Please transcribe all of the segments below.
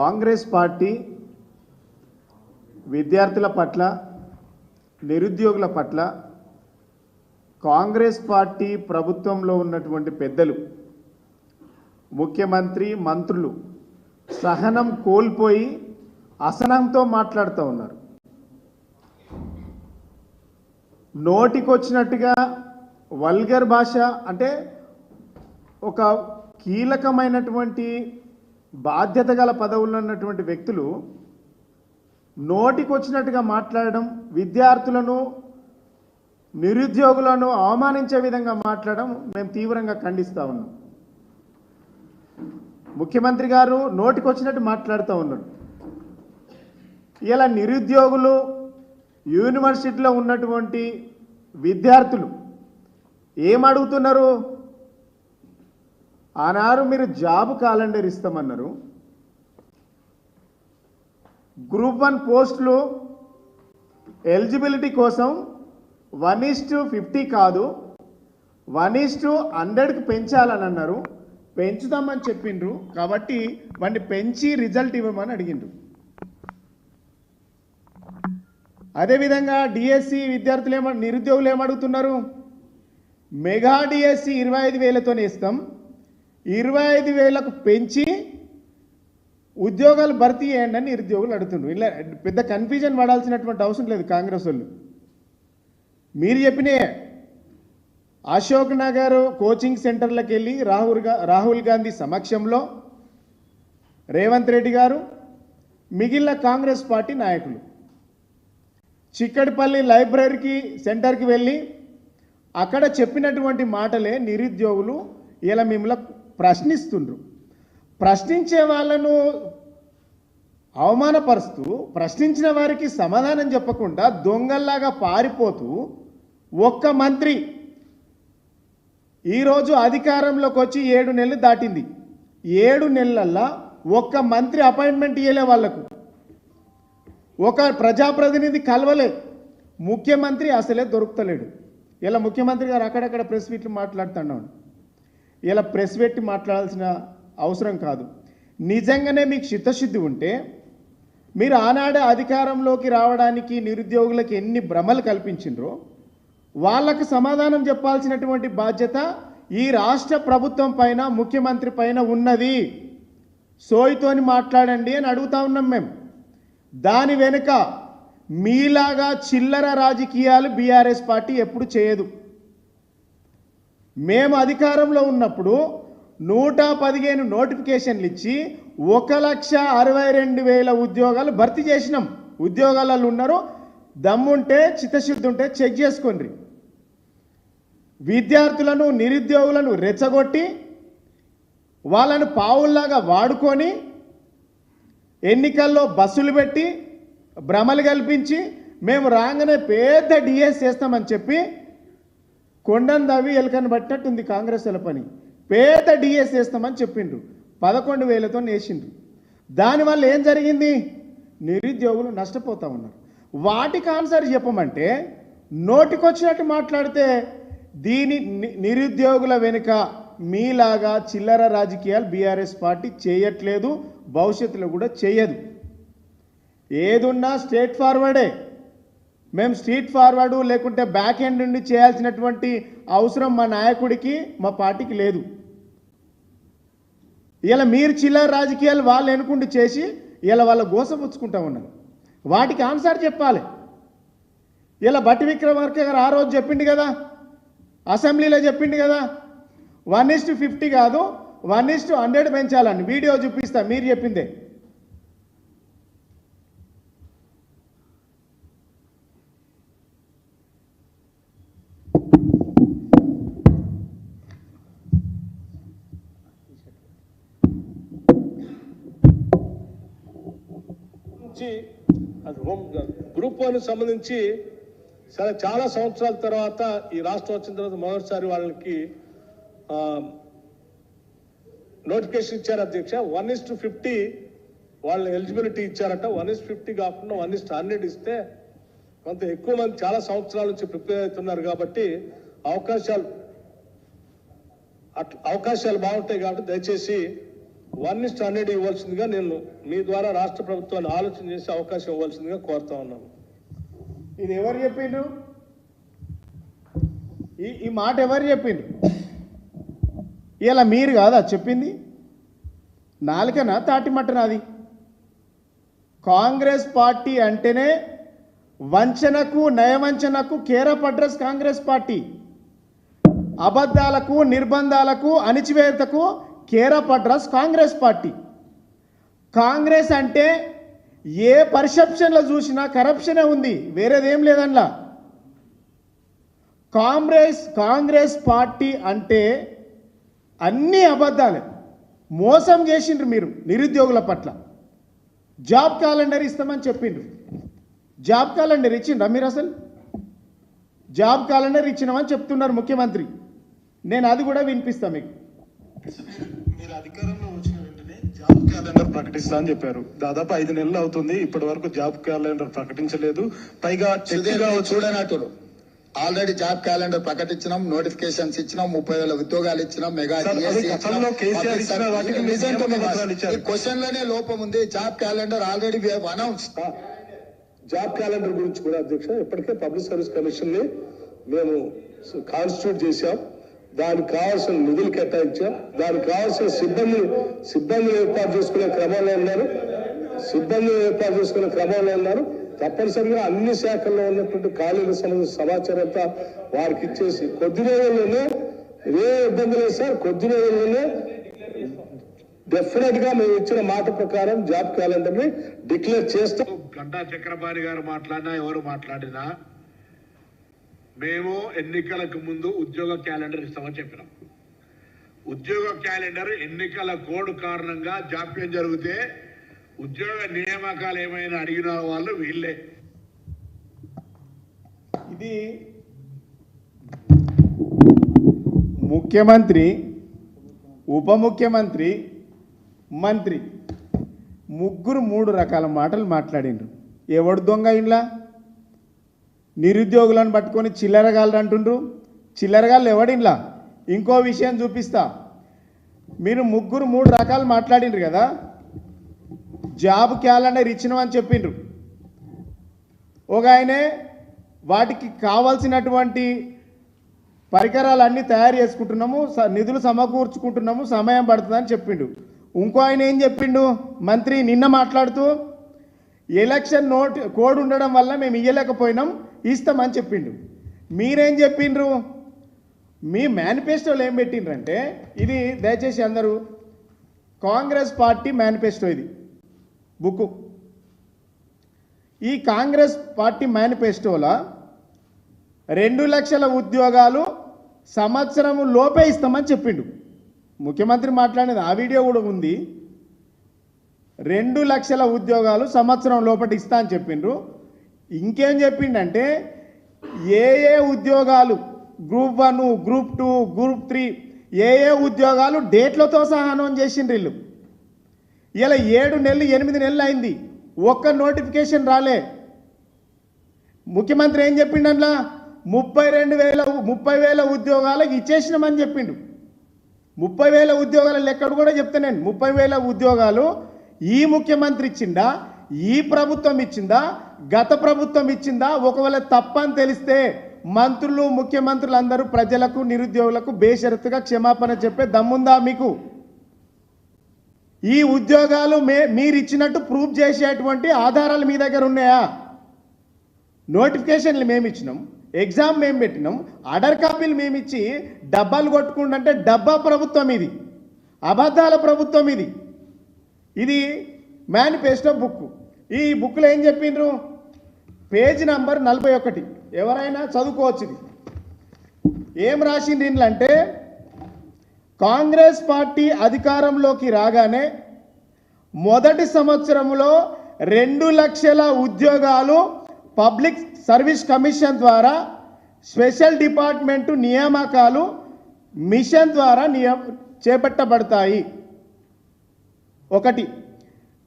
Congress party విద్యార్థుల పట్ల నిరుద్యోగుల పట్ల కాంగ్రెస్ పార్టీ ప్రభుత్వంలో ఉన్నటువంటి పెద్దలు ముఖ్యమంత్రి మంత్రులు సహనం కోల్పోయి అసహనంతో మాట్లాడుతూ ఉన్నారు. నోటికొచ్చినట్టుగా వల్గర్ భాష అంటే ఒక కీలకమైనటువంటి బాధ్యత గల పదవుల్లో ఉన్నటువంటి వ్యక్తులు నోటికొచ్చినట్టుగా మాట్లాడడం విద్యార్థులను నిరుద్యోగులను అవమానించే విధంగా మాట్లాడడం మేము తీవ్రంగా ఖండిస్తూ ఉన్నాం. ముఖ్యమంత్రి గారు నోటికొచ్చినట్టు మాట్లాడుతూ ఉన్నాడు. ఇలా నిరుద్యోగులు యూనివర్సిటీలో ఉన్నటువంటి విద్యార్థులు ఏం అడుగుతున్నారు? ఆనాడు మీరు జాబ్ క్యాలెండర్ ఇస్తామన్నారు. గ్రూప్ వన్ పోస్టులు ఎలిజిబిలిటీ కోసం వన్ ఈస్ టు ఫిఫ్టీ కాదు వన్ ఈస్ టు హండ్రెడ్కి పెంచాలని అన్నారు. పెంచుదామని చెప్పిండ్రు. కాబట్టి వాడిని పెంచి రిజల్ట్ ఇవ్వమని అడిగిండ్రు. అదేవిధంగా డిఎస్సి విద్యార్థులు ఏమ నిరుద్యోగులు ఏమడుగుతున్నారు? మెగా డిఎస్సి ఇరవై ఐదు వేలతోనే ఇస్తాం. ఇరవై ఐదు వేలకు పెంచి ఉద్యోగాలు భర్తీ చేయండి అని నిరుద్యోగులు అడుగుతుండ్రు. ఇలా పెద్ద కన్ఫ్యూజన్ పడాల్సినటువంటి అవసరం లేదు కాంగ్రెస్ వాళ్ళు. మీరు చెప్పినే అశోక్ నగర్ కోచింగ్ సెంటర్లకు వెళ్ళి రాహుల్ రాహుల్ గాంధీ సమక్షంలో రేవంత్ రెడ్డి గారు మిగిలిన కాంగ్రెస్ పార్టీ నాయకులు. చిక్కడిపల్లి లైబ్రరీకి సెంటర్కి వెళ్ళి అక్కడ చెప్పినటువంటి మాటలే నిరుద్యోగులు ఇలా మిమ్మల్ని ప్రశ్నిస్తుండ్రు. ప్రశ్నించే వాళ్ళను అవమానపరుస్తూ ప్రశ్నించిన వారికి సమాధానం చెప్పకుండా దొంగల్లాగా పారిపోతూ ఒక్క మంత్రి ఈరోజు అధికారంలోకి వచ్చి ఏడు నెలలు దాటింది. ఏడు నెలలల్లా ఒక్క మంత్రి అపాయింట్మెంట్ ఇవ్వలే వాళ్ళకు. ఒక ప్రజాప్రతినిధి కలవలే. ముఖ్యమంత్రి అసలే దొరుకుతలేడు. ఇలా ముఖ్యమంత్రి గారు అక్కడక్కడ ప్రెస్ మీట్లు మాట్లాడుతున్నాడు. ఇలా ప్రెస్ పెట్టి మాట్లాడాల్సిన అవసరం కాదు. నిజంగానే మీకు చిత్తశుద్ధి ఉంటే మీరు ఆనాడే అధికారంలోకి రావడానికి నిరుద్యోగులకు ఎన్ని భ్రమలు కల్పించిండ్రో వాళ్ళకు సమాధానం చెప్పాల్సినటువంటి బాధ్యత ఈ రాష్ట్ర ప్రభుత్వం పైన ముఖ్యమంత్రి పైన ఉన్నది. సోయితోని మాట్లాడండి అని అడుగుతా ఉన్నాం మేము. దాని వెనుక మీలాగా చిల్లర రాజకీయాలు బీఆర్ఎస్ పార్టీ ఎప్పుడు చేయదు. మేము అధికారంలో ఉన్నప్పుడు నూట పదిహేను నోటిఫికేషన్లు ఇచ్చి ఒక లక్ష అరవై రెండు వేల ఉద్యోగాలు భర్తీ చేసినాం. ఉద్యోగాలలో ఉన్నారు. దమ్ముంటే చిత్తశుద్ధి ఉంటే చెక్ చేసుకోండి. విద్యార్థులను నిరుద్యోగులను రెచ్చగొట్టి వాళ్ళను పావుల్లాగా వాడుకొని ఎన్నికల్లో బస్సులు పెట్టి భ్రమలు కల్పించి మేము రాగానే పెద్ద డిఎస్ చేస్తామని చెప్పి కొండను దవి ఎలకని పట్టినట్టుంది కాంగ్రెస్ వాళ్ళ పని. పేద డిఎస్ వేస్తామని చెప్పిండ్రు. పదకొండు వేలతో వేసిండ్రు దానివల్ల ఏం జరిగింది? నిరుద్యోగులు నష్టపోతా ఉన్నారు. వాటికి ఆన్సర్ చెప్పమంటే నోటికొచ్చినట్టు మాట్లాడితే దీని ని- నిరుద్యోగుల వెనుక మీలాగా చిల్లర రాజకీయాలు బీఆర్ఎస్ పార్టీ చేయట్లేదు భవిష్యత్తులో కూడా చేయదు. ఏదున్నా స్ట్రేట్ ఫార్వర్డే. మేము స్ట్రీట్ ఫార్వర్డు లేకుంటే బ్యాక్ ఎండ్ నుండి చేయాల్సినటువంటి అవసరం మా నాయకుడికి మా పార్టీకి లేదు. ఇలా మీరు చిల్లర రాజకీయాలు వాళ్ళు ఎనుకుంటూ చేసి ఇలా వాళ్ళ గోసపుచ్చుకుంటా ఉన్నారు. వాటికి ఆన్సర్ చెప్పాలి. ఇలా బట్టి విక్రమార్క గారు ఆ రోజు చెప్పిండు కదా అసెంబ్లీలో చెప్పిండు కదా వన్ ఇస్టు ఫిఫ్టీ కాదు వన్ ఇస్టు హండ్రెడ్ పెంచాలని వీడియో చూపిస్తా మీరు చెప్పిందే. సంబంధించి హోమ్ గ్రూప్ వన్ సంబంధించి సరే చాలా సంవత్సరాల తర్వాత ఈ రాష్ట్రం వచ్చిన తర్వాత మొదటిసారి వాళ్ళకి నోటిఫికేషన్ ఇచ్చారు అధ్యక్ష. వన్ ఇస్ టు ఫిఫ్టీ వాళ్ళ ఎలిజిబిలిటీ ఇచ్చారట. వన్ ఇస్ ఫిఫ్టీ కాకుండా వన్ ఇస్ హండ్రెడ్ ఇస్తే కొంత ఎక్కువ మంది చాలా సంవత్సరాల నుంచి ప్రిపేర్ అవుతున్నారు కాబట్టి అవకాశాలు అట్ అవకాశాలు బాగుంటాయి కాబట్టి దయచేసి వన్ ఇస్ట్ హండ్రెడ్ ఇవ్వాల్సిందిగా నేను మీ ద్వారా రాష్ట్ర ప్రభుత్వాన్ని ఆలోచన చేసే అవకాశం ఇవ్వాల్సిందిగా కోరుతా ఉన్నాను. ఇది ఎవరు చెప్పిండ్రు? ఈ ఈ మాట ఎవరు చెప్పిండ్రు? ఇలా మీరు కాదా చెప్పింది? నాలుకనా తాటిమట్టనా అది కాంగ్రెస్ పార్టీ అంటేనే వంచనకు నయవంచనకు care of address Congress party. అబద్ధాలకు నిర్బంధాలకు అణిచివేతకు కేరా పట్రాస్ కాంగ్రెస్ పార్టీ. కాంగ్రెస్ అంటే ఏ పర్సెప్షన్లో చూసినా కరప్షనే ఉంది వేరేదేం లేదంలా కాంగ్రెస్ కాంగ్రెస్ పార్టీ అంటే అన్ని అబద్ధాలే. మోసం చేసిండ్రు మీరు నిరుద్యోగుల పట్ల. జాబ్ క్యాలెండర్ ఇస్తామని చెప్పిండ్రు. జాబ్ క్యాలెండర్ ఇచ్చిండ్రా మీరు అసలు? జాబ్ క్యాలెండర్ ఇచ్చినామని చెప్తున్నారు ముఖ్యమంత్రి. నేను అది కూడా వినిపిస్తాను మీకు. మీరు అధికారంలో వచ్చిన వెంటనే జాబ్ క్యాలెండర్ ప్రకటిస్తా అని చెప్పారు. దాదాపు ఐదు నెలలు అవుతుంది. ఇప్పటి వరకు జాబ్ క్యాలెండర్ ప్రకటించలేదు. పైగా చూడనట్టురు ఆల్రెడీ జాబ్ క్యాలెండర్ ప్రకటించినాం నోటిఫికేషన్స్ ఇచ్చినాం ముప్పై వేల ఉద్యోగాలు ఇచ్చినాం మెగా. ఈ క్వశ్చన్లోనే లోపం ఉంది. Job calendar already announce job calendar గురించి కూడా అధ్యక్ష ఇప్పటికే పబ్లిక్ సర్వీస్ కమిషన్ని మేము కాన్స్టిట్యూట్ చేశాం. దానికి కావాల్సిన నిధులు కేటాయించాం దానికి కావాల్సిన సిబ్బంది సిబ్బంది ఏర్పాటు చేసుకునే క్రమంలో ఉన్నారు. సిబ్బంది ఏర్పాటు చేసుకునే క్రమంలో ఉన్నారు. తప్పనిసరిగా అన్ని శాఖల్లో ఉన్నటువంటి ఖాళీల సంబంధించిన సమాచారం అంతా వారికి ఇచ్చేసి కొద్ది రోజుల్లోనే ఏ ఇబ్బంది లేదు సార్ కొద్ది రోజుల్లోనే డెఫినెట్గా మేము ఇచ్చిన మాట ప్రకారం జాబ్ క్యాలెండర్ని డిక్లేర్ చేస్తాం. గంటా చక్రపాణి గారు మాట్లాడినా ఎవరు మాట్లాడినా మేము ఎన్నికలకు ముందు ఉద్యోగ క్యాలెండర్ ఇస్తామని చెప్పినాం. ఉద్యోగ క్యాలెండర్ ఎన్నికల కోడ్ కారణంగా జాప్యం జరిగితే ఉద్యోగ నియామకాలు ఏమైనా అడిగిన వాళ్ళు వీళ్ళే. ఇది ముఖ్యమంత్రి ఉప ముఖ్యమంత్రి మంత్రి ముగ్గురు మూడు రకాల మాటలు మాట్లాడిండ్రు. ఎవడు దొంగ ఇండ్లా? నిరుద్యోగులను పట్టుకొని చిల్లరగాళ్ళు అంటుండ్రు. చిల్లరగాళ్ళు ఎవడిలా ఇంకో విషయం చూపిస్తా. మీరు ముగ్గురు మూడు రకాలు మాట్లాడిండ్రు కదా? జాబ్ క్యాలెండర్ ఇచ్చినామని చెప్పిండ్రు. ఒక ఆయనే వాటికి కావాల్సినటువంటి పరికరాలన్నీ తయారు చేసుకుంటున్నాము స- నిధులు సమకూర్చుకుంటున్నాము సమయం పడుతుందని చెప్పిండు. ఇంకో ఆయన ఏం చెప్పిండు? మంత్రి నిన్న మాట్లాడుతూ ఎలక్షన్ నోట్ కోడ్ ఉండడం వల్ల మేము ఇయ్యలేకపోయినాం ఇస్తామని చెప్పిండు మీరేం చెప్పిండ్రు? మీ మేనిఫెస్టోలు ఏం పెట్టిండ్రంటే ఇది దయచేసి అందరూ కాంగ్రెస్ పార్టీ మేనిఫెస్టో ఇది బుక్ ఈ కాంగ్రెస్ పార్టీ మేనిఫెస్టోలో రెండు లక్షల ఉద్యోగాలు సంవత్సరం లోపే ఇస్తామని చెప్పిండు. ముఖ్యమంత్రి మాట్లాడేది ఆ వీడియో కూడా ఉంది. రెండు లక్షల ఉద్యోగాలు సంవత్సరం లోపటి ఇస్తా అని చెప్పిండ్రు. ఇంకేం చెప్పిండంటే ఏ ఏ ఉద్యోగాలు group one group two group three ఏ ఏ ఉద్యోగాలు డేట్లతో సహానం చేసిండ్రు వీళ్ళు. ఇలా ఏడు నెలలు ఎనిమిది నెలలు అయింది. ఒక్క నోటిఫికేషన్ రాలే. ముఖ్యమంత్రి ఏం చెప్పిండట్లా? ముప్పై రెండు వేల ముప్పై వేల ఉద్యోగాలకు ఇచ్చేసినామని చెప్పిండు. ముప్పై వేల ఉద్యోగాల లెక్కడు కూడా చెప్తా నేను ముప్పై వేల ఉద్యోగాలు ఈ ముఖ్యమంత్రి ఇచ్చిందా ఈ ప్రభుత్వం ఇచ్చిందా? గత ప్రభుత్వం ఇచ్చిందా? ఒకవేళ తప్పని తెలిస్తే మంత్రులు ముఖ్యమంత్రులు అందరూ ప్రజలకు నిరుద్యోగులకు బేషరతుగా క్షమాపణ చెప్పే దమ్ముందా మీకు? ఈ ఉద్యోగాలు మే మీరు ఇచ్చినట్టు ప్రూవ్ చేసేటువంటి ఆధారాలు మీ దగ్గర ఉన్నాయా? నోటిఫికేషన్లు మేము ఇచ్చినాం ఎగ్జామ్ మేము పెట్టినాం ఆర్డర్ కాపీలు మేము ఇచ్చి డబ్బాలు కొట్టుకుంటుంటే డబ్బా ప్రభుత్వం ఇది అబద్ధాల ప్రభుత్వం ఇది. ఇది మేనిఫెస్టో బుక్ ఈ బుక్లో ఏం చెప్పిండ్రు? పేజ్ నంబర్ నలభై ఒకటి. ఎవరైనా చదువుకోవచ్చు ఇది. ఏం రాసింది అంటే కాంగ్రెస్ పార్టీ అధికారంలోకి రాగానే మొదటి సంవత్సరంలో రెండు లక్షల ఉద్యోగాలు పబ్లిక్ సర్వీస్ కమిషన్ ద్వారా స్పెషల్ డిపార్ట్మెంటు నియామకాలు మిషన్ ద్వారా నియమ చేపట్టబడతాయి. ఒకటి.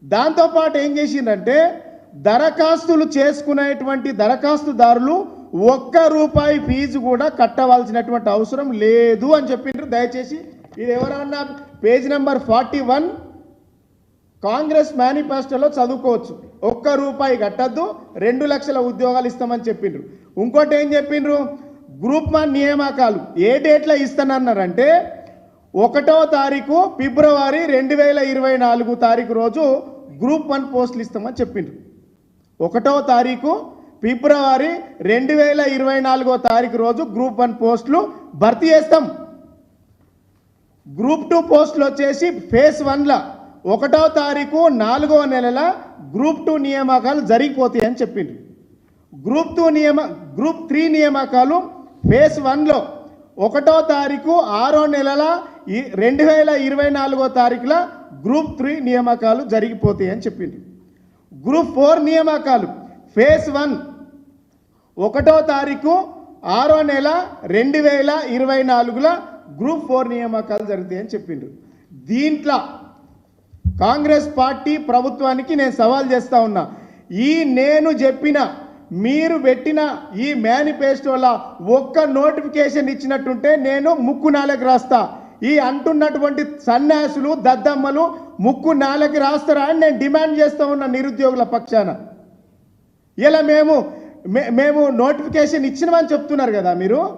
దాంతోపాటు ఏం చేసిందంటే దరఖాస్తులు చేసుకునేటువంటి దరఖాస్తుదారులు ఒక్క రూపాయి ఫీజు కూడా కట్టవలసినటువంటి అవసరం లేదు అని చెప్పిండ్రు దయచేసి ఇది ఎవరన్నా page number forty one Congress మేనిఫెస్టోలో చదువుకోవచ్చు. ఒక్క రూపాయి కట్టద్దు రెండు లక్షల ఉద్యోగాలు ఇస్తామని చెప్పిండ్రు ఇంకోటి ఏం చెప్పిండ్రు గ్రూప్ వన్ నియామకాలు. ఏ డేట్లో ఇస్తానన్నారంటే ఒకటో తారీఖు ఫిబ్రవరి రెండు వేల ఇరవై నాలుగు తారీఖు రోజు గ్రూప్ వన్ పోస్టులు ఇస్తామని చెప్పిండ్రు ఒకటో తారీఖు ఫిబ్రవరి రెండు వేల ఇరవై నాలుగో తారీఖు రోజు గ్రూప్ వన్ పోస్టులు భర్తీ చేస్తాం. గ్రూప్ టూ పోస్టులు వచ్చేసి ఫేజ్ వన్లో. ఒకటో తారీఖు నాలుగో నెలల గ్రూప్ టూ నియామకాలు జరిగిపోతాయి అని చెప్పిండ్రు. గ్రూప్ టూ నియమ గ్రూప్ త్రీ నియామకాలు ఫేజ్ వన్లో. ఒకటో తారీఖు ఆరో నెలల ఈ రెండు వేల ఇరవై నాలుగో తారీఖుల గ్రూప్ త్రీ నియామకాలు జరిగిపోతాయి అని చెప్పిండ్రు. గ్రూప్ ఫోర్ నియామకాలు. ఫేజ్ వన్ ఒకటో తారీఖు ఆరో నెల రెండు వేల ఇరవై నాలుగుల గ్రూప్ ఫోర్ నియామకాలు జరుగుతాయని చెప్పిండ్రు. దీంట్లో కాంగ్రెస్ పార్టీ ప్రభుత్వానికి నేను సవాల్ చేస్తా ఉన్నా. ఈ నేను చెప్పిన మీరు పెట్టిన ఈ మేనిఫెస్టోలో ఒక్క నోటిఫికేషన్ ఇచ్చినట్టుంటే నేను ముక్కు నాలుగు రాస్తా. ఈ అంటున్నటువంటి సన్యాసులు దద్దమ్మలు ముక్కు నాలకి రాస్తారా అని నేను డిమాండ్ చేస్తా ఉన్న నిరుద్యోగుల పక్షాన. ఇలా మేము మే- మేము నోటిఫికేషన్ ఇచ్చినామని చెప్తున్నారు కదా మీరు?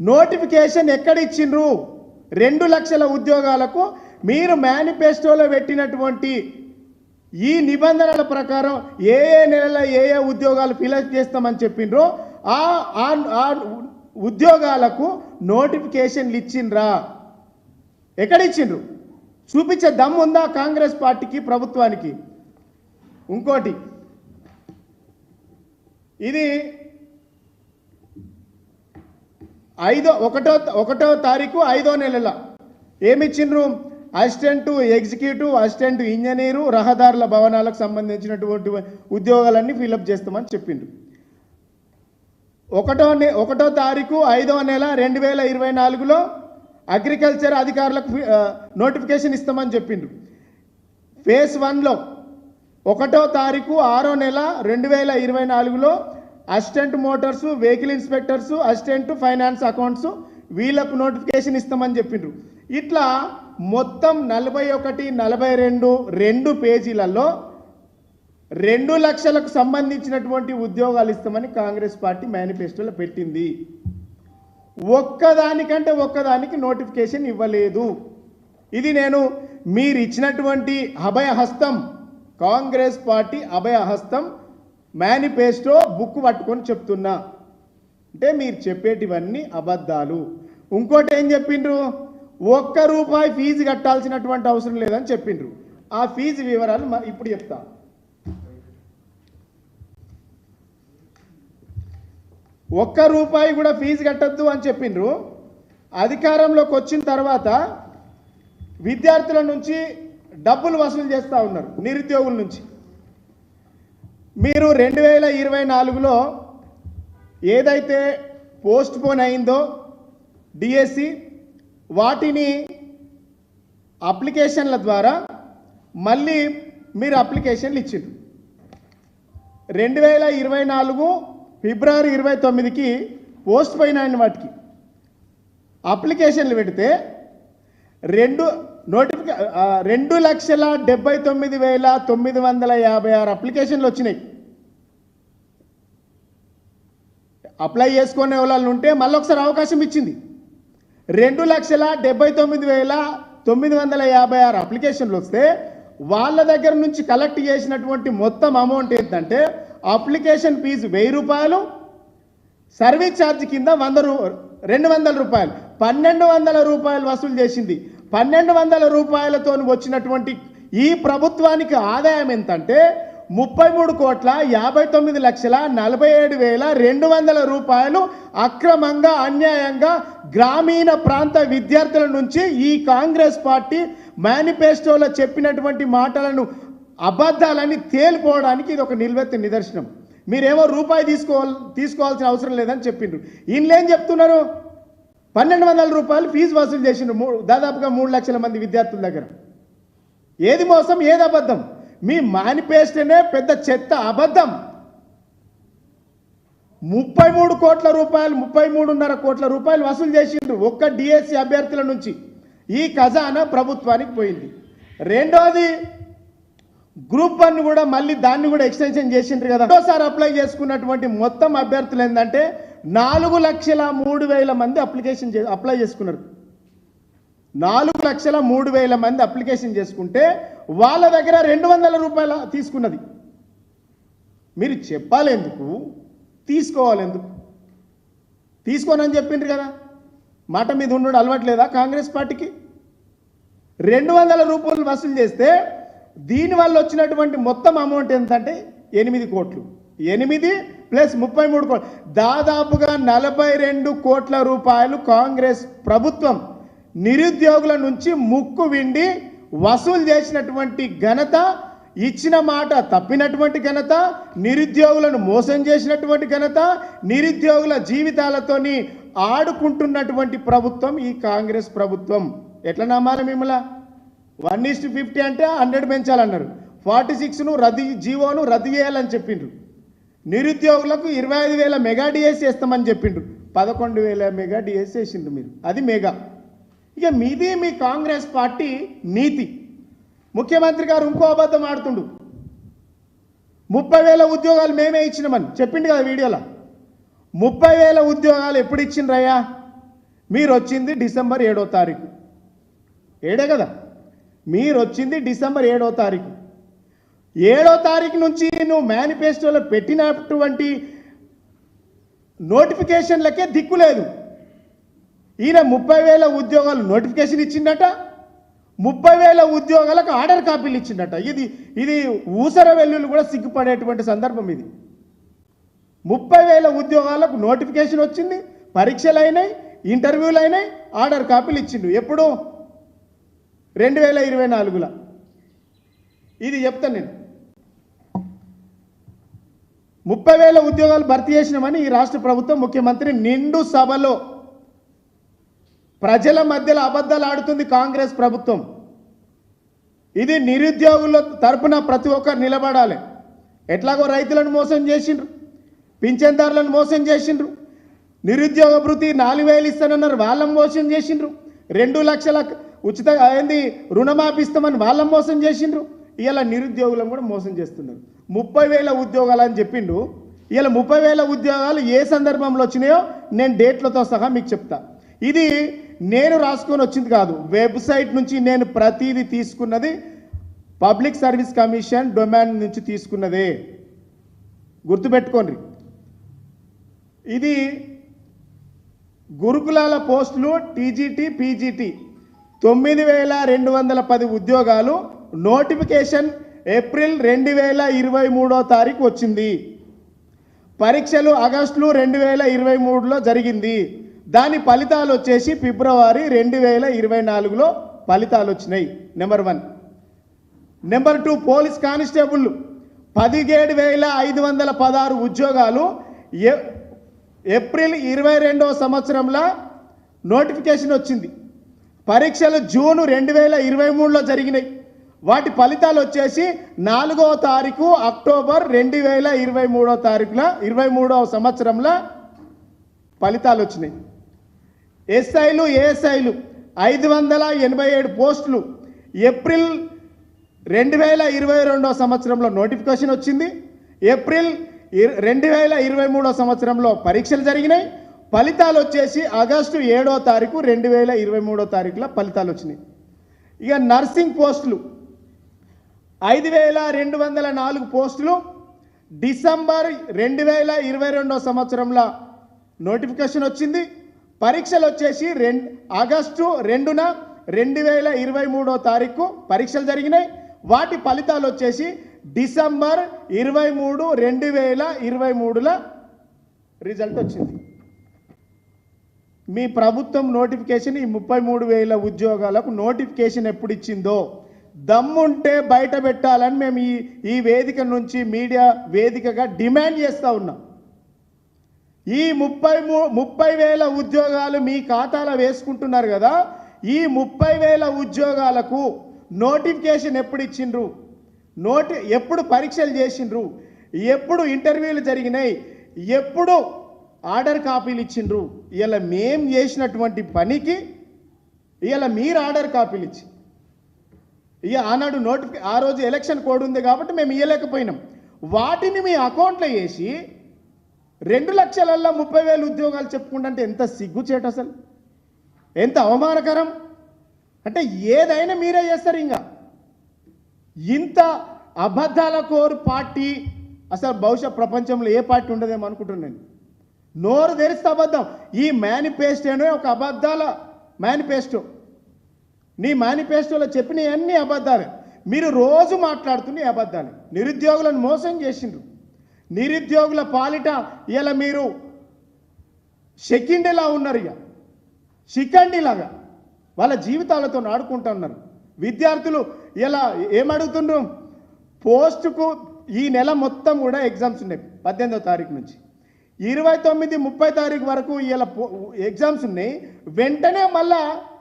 నోటిఫికేషన్ ఎక్కడ ఇచ్చిండ్రు? రెండు లక్షల ఉద్యోగాలకు మీరు మేనిఫెస్టోలో పెట్టినటువంటి ఈ నిబంధనల ప్రకారం ఏ ఏ నెలలో ఏ ఏ ఉద్యోగాలు ఫిలప్ చేస్తామని చెప్పిండ్రో ఆ ఆ ఉద్యోగాలకు నోటిఫికేషన్లు ఇచ్చిండ్రా. ఎక్కడ ఇచ్చిండ్రు? చూపించే దమ్ము ఉందా కాంగ్రెస్ పార్టీకి ప్రభుత్వానికి? ఇంకోటి ఇది ఐదో ఒకటో ఒకటో తారీఖు ఐదో నెలల. ఏమిచ్చిండ్రు? అసిస్టెంట్ ఎగ్జిక్యూటివ్ అసిస్టెంట్ ఇంజనీరు రహదారుల భవనాలకు సంబంధించినటువంటి ఉద్యోగాలన్నీ ఫిలప్ చేస్తామని చెప్పిండ్రు. ఒకటో నె ఒకటో తారీఖు ఐదో నెల రెండు వేల ఇరవై నాలుగులో అగ్రికల్చర్ అధికారులకు నోటిఫికేషన్ ఇస్తామని చెప్పిండు ఫేజ్ వన్లో ఒకటో తారీఖు ఆరో నెల రెండు వేల ఇరవై నాలుగులో assistant motors vehicle inspectors assistant finance accounts వీళ్ళకు నోటిఫికేషన్ ఇస్తామని చెప్పిండ్రు. ఇట్లా మొత్తం నలభై ఒకటి నలభై రెండు రెండు పేజీలలో రెండు లక్షలకు సంబంధించినటువంటి ఉద్యోగాలు ఇస్తామని కాంగ్రెస్ పార్టీ మేనిఫెస్టోలో పెట్టింది. ఒక్కదానికంటే ఒక్కదానికి నోటిఫికేషన్ ఇవ్వలేదు. ఇది నేను మీరు ఇచ్చినటువంటి అభయహస్తం కాంగ్రెస్ పార్టీ అభయహస్తం మేనిఫెస్టో బుక్ పట్టుకొని చెప్తున్నా. అంటే మీరు చెప్పేటివన్నీ అబద్ధాలు. ఇంకోటి ఏం చెప్పిండ్రు? ఒక్క రూపాయి ఫీజు కట్టాల్సినటువంటి అవసరం లేదని చెప్పిండ్రు. ఆ ఫీజు వివరాలు ఇప్పుడు చెప్తాను ఒక్క రూపాయి కూడా ఫీజు కట్టద్దు అని చెప్పిండ్రు. అధికారంలోకి వచ్చిన తర్వాత విద్యార్థుల నుంచి డబ్బులు వసూలు చేస్తూ ఉన్నారు నిరుద్యోగుల నుంచి. మీరు రెండు వేల ఇరవై నాలుగులో ఏదైతే పోస్ట్ పోన్ అయిందో డిఎస్సి వాటిని అప్లికేషన్ల ద్వారా మళ్ళీ మీరు అప్లికేషన్లు ఇచ్చిండ్రు. రెండు వేల ఇరవై నాలుగు ఫిబ్రవరి ఇరవై తొమ్మిదికి పోస్ట్ పోయిన అయిన వాటికి. అప్లికేషన్లు పెడితే రెండు నోటిఫికే రెండు లక్షల డెబ్బై తొమ్మిది వేల తొమ్మిది వందల యాభై ఆరు అప్లికేషన్లు వచ్చినాయి. అప్లై చేసుకునే వాళ్ళు ఉంటే మళ్ళీ ఒకసారి అవకాశం ఇచ్చింది. రెండు లక్షల డెబ్బై తొమ్మిది వేల తొమ్మిది వందల యాభై ఆరు అప్లికేషన్లు వస్తే వాళ్ళ దగ్గర నుంచి కలెక్ట్ చేసినటువంటి మొత్తం అమౌంట్ ఏంటంటే అప్లికేషన్ ఫీజు వెయ్యి రూపాయలు సర్వీస్ ఛార్జ్ కింద వంద రూ రెండు వందల రూపాయలు. పన్నెండు వందల రూపాయలు వసూలు చేసింది. పన్నెండు వందల రూపాయలతో వచ్చినటువంటి ఈ ప్రభుత్వానికి ఆదాయం ఎంతంటే ముప్పై మూడు కోట్ల యాభై తొమ్మిది లక్షల నలభై ఏడు వేల రెండు వందల రూపాయలు అక్రమంగా అన్యాయంగా గ్రామీణ ప్రాంత విద్యార్థుల నుంచి ఈ కాంగ్రెస్ పార్టీ మేనిఫెస్టోలో చెప్పినటువంటి మాటలను అబద్ధాలని తేలిపోవడానికి ఇది ఒక నిల్వెత్తి నిదర్శనం. మీరేమో రూపాయి తీసుకోవాలి తీసుకోవాల్సిన అవసరం లేదని చెప్పిండ్రు. ఈయనలేం చెప్తున్నారు? పన్నెండు వందల రూపాయలు ఫీజు వసూలు చేసిండ్రు దాదాపుగా మూడు లక్షల మంది విద్యార్థుల దగ్గర. ఏది మోసం ఏది అబద్ధం? మీ మేనిఫెస్టోనే పెద్ద చెత్త అబద్ధం. ముప్పై మూడు కోట్ల రూపాయలు ముప్పై మూడున్నర కోట్ల రూపాయలు వసూలు చేసిండ్రు ఒక్క డిఎస్సి అభ్యర్థుల నుంచి. ఈ ఖజానా ప్రభుత్వానికి పోయింది. రెండోది గ్రూప్ వన్ కూడా మళ్ళీ దాన్ని కూడా ఎక్స్టెన్షన్ చేసిండ్రు కదా. ఒకసారి అప్లై చేసుకున్నటువంటి మొత్తం అభ్యర్థులు ఏంటంటే నాలుగు లక్షల మూడు వేల మంది అప్లికేషన్ అప్లై చేసుకున్నారు. నాలుగు లక్షల మూడు వేల మంది అప్లికేషన్ చేసుకుంటే వాళ్ళ దగ్గర రెండు వందల రూపాయల తీసుకున్నది. మీరు చెప్పాలెందుకు? తీసుకోవాలెందుకు? తీసుకోనని చెప్పిండ్రు కదా. మాట మీద ఉండడం అలవాట్లేదా కాంగ్రెస్ పార్టీకి? రెండు వందల రూపాయలు వసూలు చేస్తే దీనివల్ల వచ్చినటువంటి మొత్తం అమౌంట్ ఎంతంటే ఎనిమిది కోట్లు. ఎనిమిది ప్లస్ ముప్పై మూడు కోట్లు దాదాపుగా నలభై రెండు కోట్ల రూపాయలు కాంగ్రెస్ ప్రభుత్వం నిరుద్యోగుల నుంచి ముక్కు విండి వసూలు చేసినటువంటి ఘనత ఇచ్చిన మాట తప్పినటువంటి ఘనత నిరుద్యోగులను మోసం చేసినటువంటి ఘనత నిరుద్యోగుల జీవితాలతోని ఆడుకుంటున్నటువంటి ప్రభుత్వం ఈ కాంగ్రెస్ ప్రభుత్వం. ఎట్లా నమ్మాలి మిమ్మల్ని? వన్ ఈస్ట్ ఫిఫ్టీ అంటే హండ్రెడ్ పెంచాలన్నారు. ఫార్టీ సిక్స్ను రద్దు జీవోను రద్దు చేయాలని చెప్పిండ్రు. నిరుద్యోగులకు ఇరవై ఐదు వేల మెగా డిఎస్ చేస్తామని చెప్పిండ్రు. పదకొండు వేల మెగా డిఎస్ చేసిండ్రు మీరు. అది మెగా. ఇక మీది మీ కాంగ్రెస్ పార్టీ నీతి. ముఖ్యమంత్రి గారు ఇంకో అబద్ధం ఆడుతుండు. ముప్పై వేల ఉద్యోగాలు మేమే ఇచ్చినామని. చెప్పిండు కదా వీడియోలో. ముప్పై వేల ఉద్యోగాలు ఎప్పుడు ఇచ్చిండ్రయ్యా? మీరు వచ్చింది డిసెంబర్ ఏడో తారీఖు. ఏడే కదా? మీరు వచ్చింది డిసెంబర్ ఏడో తారీఖు. ఏడో తారీఖు నుంచి నువ్వు మేనిఫెస్టోలో పెట్టినటువంటి నోటిఫికేషన్లకే దిక్కు లేదు. ఈయన ముప్పై వేల ఉద్యోగాలు నోటిఫికేషన్ ఇచ్చిండట ముప్పై వేల ఉద్యోగాలకు ఆర్డర్ కాపీలు ఇచ్చిండట. ఇది ఇది ఊసర వెల్లులు కూడా సిగ్గుపడేటువంటి సందర్భం ఇది. ముప్పై వేల ఉద్యోగాలకు నోటిఫికేషన్ వచ్చింది పరీక్షలు అయినాయి ఇంటర్వ్యూలు అయినాయి ఆర్డర్ కాపీలు ఇచ్చిండు. ఎప్పుడు రెండు వేల ఇరవై నాలుగులో. ఇది చెప్తాను నేను. ముప్పై వేల ఉద్యోగాలు భర్తీ చేసినామని ఈ రాష్ట్ర ప్రభుత్వం ముఖ్యమంత్రి నిండు సభలో ప్రజల మధ్యలో అబద్ధాలు ఆడుతుంది కాంగ్రెస్ ప్రభుత్వం. ఇది నిరుద్యోగుల తరపున ప్రతి ఒక్కరు నిలబడాలి. ఎట్లాగో రైతులను మోసం చేసిండ్రు పింఛన్దారులను మోసం చేసిండ్రు నిరుద్యోగ భృతి నాలుగు వేలు ఇస్తానన్నారు వాళ్ళని మోసం చేసిండ్రు రెండు లక్షల ఉచిత ఏంది? రుణమాఫీ ఇస్తామని వాళ్ళని మోసం చేసిండ్రు. ఇలా నిరుద్యోగులను కూడా మోసం చేస్తున్నారు. ముప్పై వేల ఉద్యోగాలు అని చెప్పిండు. ఇలా ముప్పై వేల ఉద్యోగాలు ఏ సందర్భంలో వచ్చినాయో నేను డేట్లతో సహా మీకు చెప్తా. ఇది నేను రాసుకొని వచ్చింది కాదు. వెబ్సైట్ నుంచి నేను ప్రతిదీ తీసుకున్నది పబ్లిక్ సర్వీస్ కమిషన్ డొమాన్ నుంచి తీసుకున్నదే. గుర్తుపెట్టుకోండి. ఇది గురుకులాల పోస్టులు టీజీటీ పీజీటీ. తొమ్మిది వేల రెండు వందల పది ఉద్యోగాలు నోటిఫికేషన్ ఏప్రిల్ రెండు వేల ఇరవై మూడో తారీఖు వచ్చింది. పరీక్షలు ఆగస్టులో రెండు వేల ఇరవై మూడులో జరిగింది. దాని ఫలితాలు వచ్చేసి ఫిబ్రవరి రెండు వేల ఇరవై నాలుగులో ఫలితాలు వచ్చినాయి. Number one number two police constable పదిహేడు వేల ఐదు వందల పదహారు ఉద్యోగాలు ఏప్రిల్ ఇరవై రెండవ సంవత్సరంలో నోటిఫికేషన్ వచ్చింది. పరీక్షలు జూను రెండు వేల ఇరవై మూడులో జరిగినాయి. వాటి ఫలితాలు వచ్చేసి నాలుగవ తారీఖు అక్టోబర్ రెండు వేల ఇరవై మూడో తారీఖుల ఇరవై మూడవ సంవత్సరంలో ఫలితాలు వచ్చినాయి. ఎస్ఐలు ఏఎస్ఐలు ఐదు వందల ఎనభై ఏడు పోస్టులు ఏప్రిల్ రెండు వేల ఇరవై రెండో సంవత్సరంలో నోటిఫికేషన్ వచ్చింది. ఏప్రిల్ రెండు వేల ఇరవై మూడో సంవత్సరంలో పరీక్షలు జరిగినాయి. ఫలితాలు వచ్చేసి ఆగస్టు ఏడో తారీఖు రెండు వేల ఇరవై మూడో తారీఖులో ఫలితాలు వచ్చినాయి. ఇక నర్సింగ్ పోస్టులు. ఐదు వేల రెండు వందల నాలుగు పోస్టులు. డిసెంబర్ రెండు వేల ఇరవై రెండో సంవత్సరంలో నోటిఫికేషన్ వచ్చింది. పరీక్షలు వచ్చేసి రెండు ఆగస్టు రెండున రెండు వేల ఇరవై మూడో తారీఖు పరీక్షలు జరిగినాయి. వాటి ఫలితాలు వచ్చేసి డిసెంబర్ ఇరవై మూడు రెండు వేల ఇరవై మూడులో రిజల్ట్ వచ్చింది. మీ ప్రభుత్వం నోటిఫికేషన్ ఈ ముప్పై మూడు వేల ఉద్యోగాలకు నోటిఫికేషన్ ఎప్పుడు ఇచ్చిందో దమ్ముంటే బయట పెట్టాలని మేము ఈ ఈ వేదిక నుంచి మీడియా వేదికగా డిమాండ్ చేస్తూ ఉన్నాం. ఈ ముప్పై మూ ముప్పై వేల ఉద్యోగాలు మీ ఖాతాలో వేసుకుంటున్నారు కదా ఈ ముప్పై వేల ఉద్యోగాలకు నోటిఫికేషన్ ఎప్పుడు ఇచ్చిండ్రు నోటి ఎప్పుడు పరీక్షలు చేసిండ్రు? ఎప్పుడు ఇంటర్వ్యూలు జరిగినాయి? ఎప్పుడు ఆర్డర్ కాపీలు ఇచ్చిండ్రు. ఇలా మేం చేసినటువంటి పనికి ఇలా మీరు ఆర్డర్ కాపీలు ఇచ్చి. ఇక ఆనాడు నోటిఫికే ఆ రోజు ఎలక్షన్ కోడ్ ఉంది కాబట్టి మేము ఇవ్వలేకపోయినాం వాటిని మీ అకౌంట్లో వేసి రెండు లక్షలల్లో ముప్పై వేలు ఉద్యోగాలు చెప్పుకుంటే ఎంత సిగ్గుచేట అసలు? ఎంత అవమానకరం? అంటే ఏదైనా మీరే చేస్తారు ఇంకా ఇంత అబద్ధాల కోరు పార్టీ అసలు బహుశా ప్రపంచంలో ఏ పార్టీ ఉండదేమో అనుకుంటున్నాను నోరు తెరిస్తే అబద్ధం. ఈ మేనిఫెస్టోనే ఒక అబద్ధాల మేనిఫెస్టో నీ మేనిఫెస్టోలో చెప్పిన అన్ని అబద్ధాలు. మీరు రోజు మాట్లాడుతున్న అబద్ధాలు. నిరుద్యోగులను మోసం చేసిండ్రు. నిరుద్యోగుల పాలిట ఇలా మీరు సెకండ్ ఉన్నారు ఇక శిఖండిలాగా వాళ్ళ జీవితాలతో ఆడుకుంటా ఉన్నారు. విద్యార్థులు ఇలా ఏమడుగుతుండ్రు? పోస్టుకు ఈ నెల మొత్తం కూడా ఎగ్జామ్స్ ఉన్నాయి. పద్దెనిమిదో తారీఖు నుంచి. ఇరవై తొమ్మిది ముప్పై తారీఖు వరకు ఇలా ఎగ్జామ్స్ ఉన్నాయి. వెంటనే మళ్ళా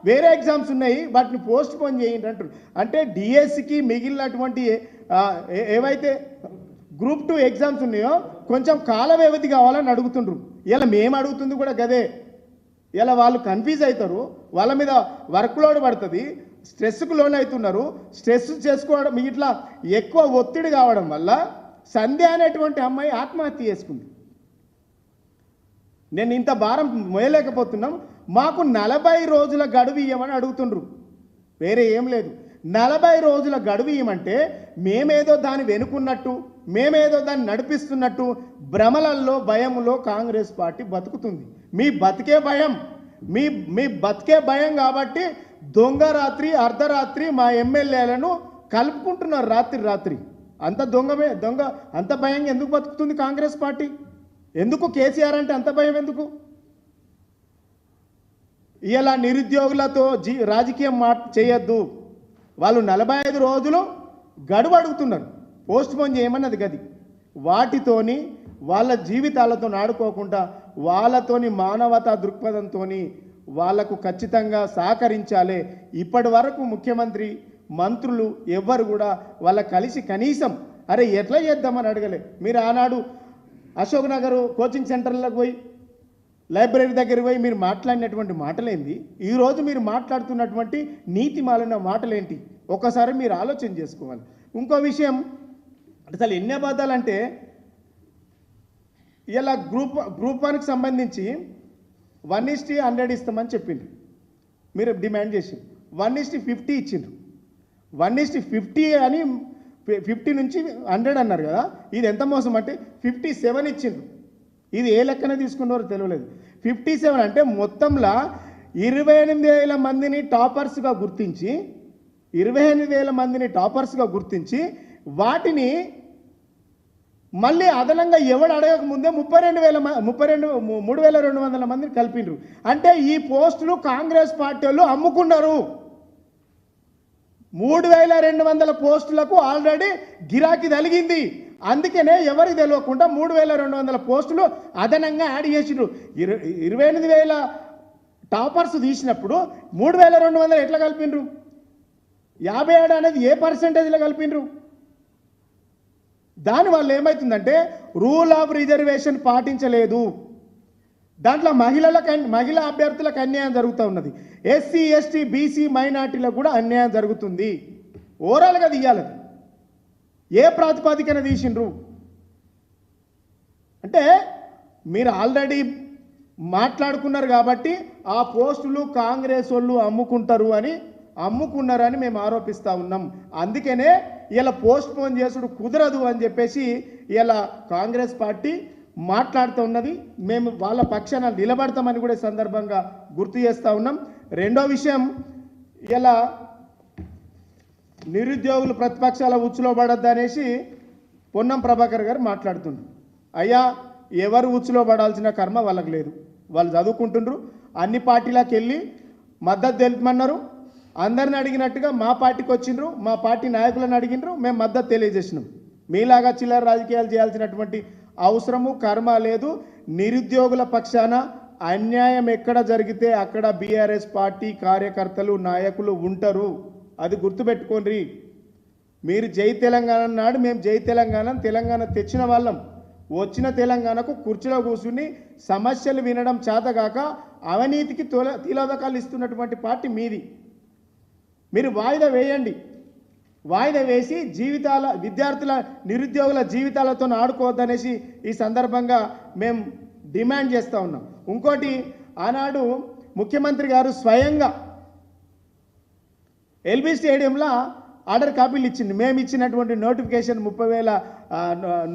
వేరే ఎగ్జామ్స్ ఉన్నాయి. వాటిని పోస్ట్ పోన్ చేయండి అంటారు అంటే డిఎస్సికి మిగిలినటువంటి ఏవైతే గ్రూప్ టూ ఎగ్జామ్స్ ఉన్నాయో కొంచెం కాల వ్యవధి కావాలని అడుగుతుండ్రు. ఇలా మేము అడుగుతుంది కూడా గదే. ఇలా వాళ్ళు కన్ఫ్యూజ్ అవుతారు వాళ్ళ మీద వర్క్ లోడ్ పడుతుంది. స్ట్రెస్కు లోన్ అవుతున్నారు స్ట్రెస్ చేసుకోవడం ఇట్లా ఎక్కువ ఒత్తిడి కావడం వల్ల సంధ్య అనేటువంటి అమ్మాయి ఆత్మహత్య చేసుకుంది. నేను ఇంత భారం మోయలేకపోతున్నాం. మాకు నలభై రోజుల గడువు ఇవ్వమని అడుగుతుండ్రు. వేరే ఏం లేదు. నలభై రోజుల గడువు ఇవ్వమంటే మేమేదో దాన్ని వెనుకున్నట్టు మేమేదో దాన్ని నడిపిస్తున్నట్టు భ్రమలల్లో భయములో కాంగ్రెస్ పార్టీ బతుకుతుంది. మీ బతికే భయం. మీ మీ బతికే భయం కాబట్టి దొంగ రాత్రి అర్ధరాత్రి మా ఎమ్మెల్యేలను కలుపుకుంటున్నారు రాత్రి రాత్రి. అంత దొంగమే దొంగ అంత భయంగా ఎందుకు బతుకుతుంది కాంగ్రెస్ పార్టీ? ఎందుకు కేసీఆర్ అంటే అంత భయం ఎందుకు? ఇలా నిరుద్యోగులతో జీ రాజకీయం మా చేయొద్దు. వాళ్ళు నలభై ఐదు రోజులు గడువు అడుగుతున్నారు. పోస్ట్ పోన్ చేయమన్నది గది. వాటితోని వాళ్ళ జీవితాలతో ఆడుకోకుండా వాళ్ళతోని మానవతా దృక్పథంతో వాళ్ళకు ఖచ్చితంగా సహకరించాలి. ఇప్పటి వరకు ముఖ్యమంత్రి మంత్రులు ఎవ్వరు కూడా వాళ్ళ కలిసి కనీసం అరే ఎట్లా చేద్దామని అడగలే. మీరు ఆనాడు అశోక్ నగర్ కోచింగ్ సెంటర్లకు పోయి లైబ్రరీ దగ్గర పోయి మీరు మాట్లాడినటువంటి మాటలేంది? ఈరోజు మీరు మాట్లాడుతున్నటువంటి నీతి మాలిన మాటలేంటి? ఒకసారి మీరు ఆలోచన చేసుకోవాలి. ఇంకో విషయం అసలు ఎన్ని అబద్ధాలంటే ఇలా గ్రూప్ గ్రూప్ వన్కి సంబంధించి వన్ ఇస్టీ హండ్రెడ్ ఇస్తామని చెప్పిండ్రు. మీరు డిమాండ్ చేసి వన్ ఇస్టీ ఫిఫ్టీ ఇచ్చిండ్రు. వన్ ఇస్టీ ఫిఫ్టీ అని ఫిఫ్టీ నుంచి హండ్రెడ్ అన్నారు కదా. ఇది ఎంత మోసం అంటే ఫిఫ్టీ సెవెన్ ఇచ్చిండ్రు. ఇది ఏ లెక్కన తీసుకున్నారో తెలియలేదు. ఫిఫ్టీ సెవెన్ అంటే మొత్తంలో ఇరవై ఎనిమిది వేల మందిని టాపర్స్గా గుర్తించి ఇరవై ఎనిమిది వేల మందిని టాపర్స్గా గుర్తించి వాటిని మళ్ళీ అదనంగా ఎవడు అడగక ముందే ముప్పై రెండు వేల ముప్పై రెండు మూడు వేల రెండు వందల మందిని కలిపిండ్రు. అంటే ఈ పోస్టులు కాంగ్రెస్ పార్టీ వాళ్ళు అమ్ముకున్నారు. మూడు వేల రెండు వందల పోస్టులకు ఆల్రెడీ గిరాకీ తలిగింది అందుకనే ఎవరికి తెలియకుండా మూడు వేల రెండు వందల పోస్టులు అదనంగా యాడ్ చేసిండ్రు. ఇరు ఇరవై ఎనిమిది వేల టాపర్స్ తీసినప్పుడు మూడు వేల రెండు వందలు ఎట్లా కలిపిండ్రు? యాభై ఏడు అనేది ఏ పర్సెంటేజ్లో కలిపిండ్రు? దానివల్ల ఏమవుతుందంటే రూల్ ఆఫ్ రిజర్వేషన్ పాటించలేదు. దాంట్లో మహిళల కన్ మహిళా అభ్యర్థులకు అన్యాయం జరుగుతూ ఉన్నది. ఎస్సీ ఎస్టీ బీసీ మైనార్టీలకు కూడా అన్యాయం జరుగుతుంది. ఓవరాల్గా తీయాలి అది. ఏ ప్రాతిపదికన తీసిండ్రు. అంటే మీరు ఆల్రెడీ మాట్లాడుకున్నారు కాబట్టి ఆ పోస్టులు కాంగ్రెస్ వాళ్ళు అమ్ముకుంటారు అని అమ్ముకున్నారని మేము ఆరోపిస్తూ ఉన్నాం. అందుకనే ఇలా పోస్ట్ పోన్ చేసుడు కుదరదు అని చెప్పేసి ఇలా కాంగ్రెస్ పార్టీ మాట్లాడుతూ ఉన్నది. మేము వాళ్ళ పక్షాన నిలబడతామని కూడా సందర్భంగా గుర్తు చేస్తూ ఉన్నాం. రెండో విషయం ఇలా నిరుద్యోగులు ప్రతిపక్షాల ఉచ్చులో పడద్దు అనేసి పొన్నం ప్రభాకర్ గారు మాట్లాడుతుండ్రు. అయ్యా ఎవరు ఉచ్చులో పడాల్సిన కర్మ వాళ్ళకి లేదు. వాళ్ళు చదువుకుంటుండ్రు అన్ని పార్టీలకు వెళ్ళి మద్దతు తెలిపమన్నారు. అందరిని అడిగినట్టుగా మా పార్టీకి వచ్చిండ్రు మా పార్టీ నాయకులను అడిగినరు మేము మద్దతు తెలియజేసినాం. మీలాగా చిల్లర రాజకీయాలు చేయాల్సినటువంటి అవసరము కర్మ లేదు. నిరుద్యోగుల పక్షాన అన్యాయం ఎక్కడ జరిగితే అక్కడ బీఆర్ఎస్ పార్టీ కార్యకర్తలు నాయకులు ఉంటారు. అది గుర్తుపెట్టుకోండి. మీరు జై తెలంగాణ నాడు మేము జై తెలంగాణ తెలంగాణ తెచ్చిన వాళ్ళం. వచ్చిన తెలంగాణకు కుర్చీలో కూర్చుని సమస్యలు వినడం చేతగాక అవినీతికి తొల తిలోదకాలు ఇస్తున్నటువంటి పార్టీ మీది. మీరు వాయిదా వేయండి. వాయిదా వేసి జీవితాల విద్యార్థుల నిరుద్యోగుల జీవితాలతో ఆడుకోవద్దనేసి ఈ సందర్భంగా మేము డిమాండ్ చేస్తూ ఉన్నాం. ఇంకోటి ఆనాడు ముఖ్యమంత్రి గారు స్వయంగా ఎల్బీ స్టేడియంలో ఆర్డర్ కాపీలు ఇచ్చింది మేము ఇచ్చినటువంటి నోటిఫికేషన్ ముప్పై వేల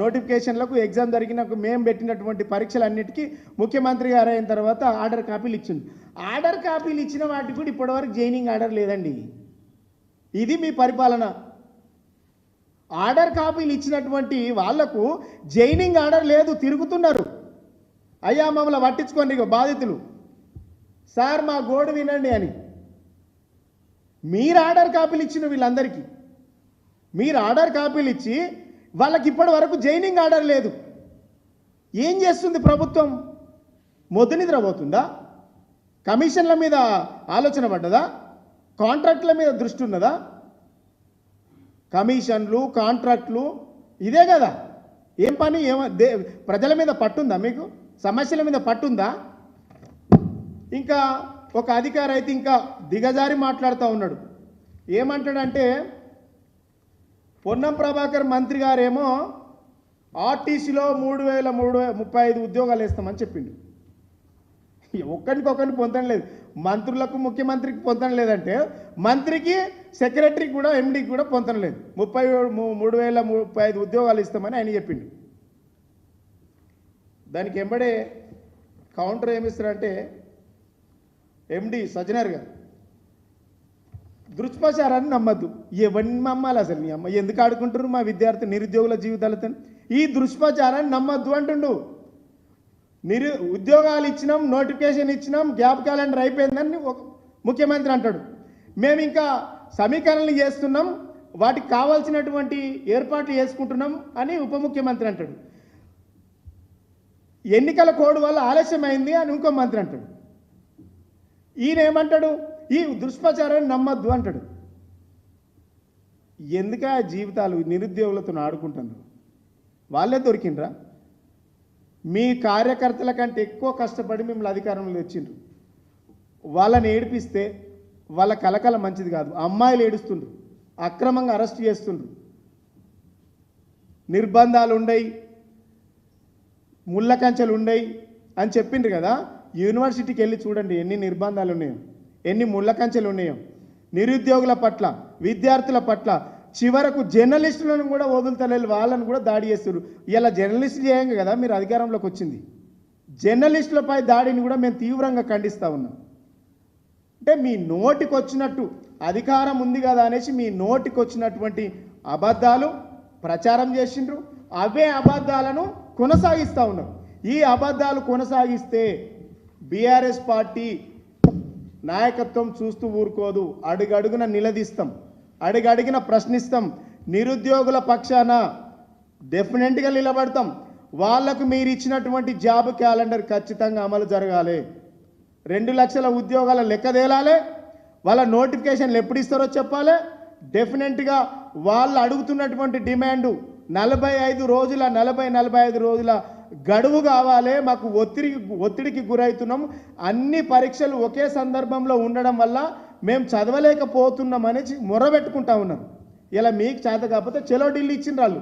నోటిఫికేషన్లకు ఎగ్జామ్ జరిగిన మేము పెట్టినటువంటి పరీక్షలన్నిటికీ ముఖ్యమంత్రి గారు అయిన తర్వాత ఆర్డర్ కాపీలు ఇచ్చింది ఆర్డర్ కాపీలు ఇచ్చిన వాటికి కూడా ఇప్పటివరకు జైనింగ్ ఆర్డర్ లేదండి. ఇది మీ పరిపాలన. ఆర్డర్ కాపీలు ఇచ్చినటువంటి వాళ్ళకు జైనింగ్ ఆర్డర్ లేదు తిరుగుతున్నారు. అయ్యా మమ్మల్ని పట్టించుకోండి ఇక బాధితులు. సార్ మా గోడు వినండి అని. మీరు ఆర్డర్ కాపీలు ఇచ్చిన వీళ్ళందరికీ. మీరు ఆర్డర్ కాపీలు ఇచ్చి వాళ్ళకి ఇప్పటి వరకు జైనింగ్ ఆర్డర్ లేదు. ఏం చేస్తుంది ప్రభుత్వం? మొద్దు నిద్రపోతుందా కమిషన్ల మీద ఆలోచన పడ్డదా? కాంట్రాక్ట్ల మీద దృష్టి ఉన్నదా? కమిషన్లు కాంట్రాక్ట్లు ఇదే కదా. ఏం పని? ఏమ దే ప్రజల మీద పట్టుందా మీకు? సమస్యల మీద పట్టుందా? ఇంకా ఒక అధికారి అయితే ఇంకా దిగజారి మాట్లాడుతూ ఉన్నాడు. ఏమంటాడంటే పొన్నం ప్రభాకర్ మంత్రి గారేమో ఆర్టీసీలో మూడు వేల మూడు ముప్పై ఐదు ఉద్యోగాలు వేస్తామని చెప్పిండు. ఒక్కరికొకరిని పొందడం లేదు. మంత్రులకు ముఖ్యమంత్రికి పొందడం లేదంటే మంత్రికి సెక్రటరీకి కూడా ఎండీకి కూడా పొందడం లేదు. ముప్పై మూడు వేల ముప్పై ఐదు ఉద్యోగాలు ఇస్తామని ఆయన చెప్పిండు. దానికి ఎంబడే కౌంటర్ ఏమిస్తారంటే ఎండి సజ్జనర్ గారు. దృష్పచారాన్ని నమ్మద్దు. ఎవరిని నమ్మాలి అసలు నీ అమ్మ? ఎందుకు ఆడుకుంటారు మా విద్యార్థి నిరుద్యోగుల జీవితాలతో? ఈ దృష్పచారాన్ని నమ్మద్దు అంటుండు. నిరు ఉద్యోగాలు ఇచ్చినాం నోటిఫికేషన్ ఇచ్చినాం గ్యాప్ క్యాలెండర్ అయిపోయిందని ఒక ముఖ్యమంత్రి అంటాడు. మేము ఇంకా సమీకరణలు చేస్తున్నాం వాటికి కావాల్సినటువంటి ఏర్పాట్లు చేసుకుంటున్నాం అని ఉప ముఖ్యమంత్రి అంటాడు. ఎన్నికల కోడ్ వల్ల ఆలస్యమైంది అని ఇంకో మంత్రి అంటాడు. ఈయన ఏమంటాడు? ఈ దుష్ప్రచారాన్ని నమ్మద్దు అంటాడు. ఎందుక జీవితాలు నిరుద్యోగులతో ఆడుకుంటున్నారు? వాళ్ళే దొరికిండ్రా? మీ కార్యకర్తల కంటే ఎక్కువ కష్టపడి మిమ్మల్ని అధికారంలో తెచ్చిండ్రు. వాళ్ళని ఏడిపిస్తే వాళ్ళ కలకల మంచిది కాదు. అమ్మాయిలు ఏడుస్తుండ్రు. అక్రమంగా అరెస్ట్ చేస్తుండ్రు. నిర్బంధాలు ఉండయి. ముళ్ళ కంచెలు ఉండయి అని చెప్పిండ్రు కదా. యూనివర్సిటీకి వెళ్ళి చూడండి ఎన్ని నిర్బంధాలు ఉన్నాయో ఎన్ని ముళ్ళ కంచెలు ఉన్నాయో. నిరుద్యోగుల పట్ల విద్యార్థుల పట్ల చివరకు జర్నలిస్టులను కూడా వదులుతలేదు వాళ్ళని కూడా దాడి చేస్తారు ఇలా జర్నలిస్టులు చేయంగా కదా మీరు అధికారంలోకి వచ్చింది. జర్నలిస్టులపై దాడిని కూడా మేము తీవ్రంగా ఖండిస్తూ ఉన్నాం. అంటే మీ నోటికి వచ్చినట్టు అధికారం ఉంది కదా అనేసి మీ నోటికి వచ్చినటువంటి అబద్ధాలు ప్రచారం చేసిండ్రు. అవే అబద్ధాలను కొనసాగిస్తూ ఉన్నారు ఈ అబద్ధాలు కొనసాగిస్తే బీఆర్ఎస్ పార్టీ నాయకత్వం చూస్తూ ఊరుకోదు. అడుగడుగున నిలదీస్తాం. అడుగడుగున ప్రశ్నిస్తాం. నిరుద్యోగుల పక్షాన డెఫినెట్గా నిలబడతాం. వాళ్ళకు మీరు ఇచ్చినటువంటి జాబ్ క్యాలెండర్ ఖచ్చితంగా అమలు జరగాలి. రెండు లక్షల ఉద్యోగాల లెక్క తేలాలి. వాళ్ళ నోటిఫికేషన్లు ఎప్పుడు ఇస్తారో చెప్పాలి. డెఫినెట్గా వాళ్ళు అడుగుతున్నటువంటి డిమాండు నలభై ఐదు రోజుల నలభై నలభై ఐదు రోజుల గడువు కావాలి మాకు ఒత్తిడి ఒత్తిడికి గురవుతున్నాం అన్ని పరీక్షలు ఒకే సందర్భంలో ఉండడం వల్ల మేము చదవలేకపోతున్నాం అనేసి మొరబెట్టుకుంటా ఉన్నాం. ఇలా మీకు చేత కాకపోతే చెలో ఢిల్లీ ఇచ్చిన వాళ్ళు.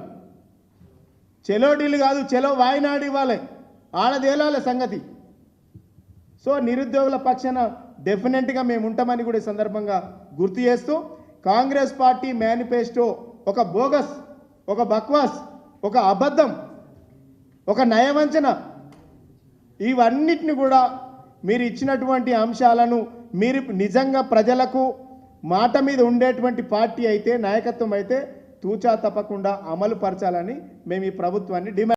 చెలో ఢిల్లీ కాదు చెలో వాయినాడు ఇవ్వాలి. ఆడదేలాలి సంగతి. సో నిరుద్యోగుల పక్షాన డెఫినెట్గా మేము ఉంటామని కూడా ఈ సందర్భంగా గుర్తు చేస్తూ కాంగ్రెస్ పార్టీ మేనిఫెస్టో ఒక బోగస్ ఒక బక్వాస్ ఒక అబద్ధం ఒక నయవంచన ఇవన్నిటిని కూడా మీరు ఇచ్చినటువంటి అంశాలను మీరు నిజంగా ప్రజలకు మాట మీద ఉండేటువంటి పార్టీ అయితే నాయకత్వం అయితే తూచా తప్పకుండా అమలు పరచాలని మేము ఈ ప్రభుత్వాన్ని డిమాండ్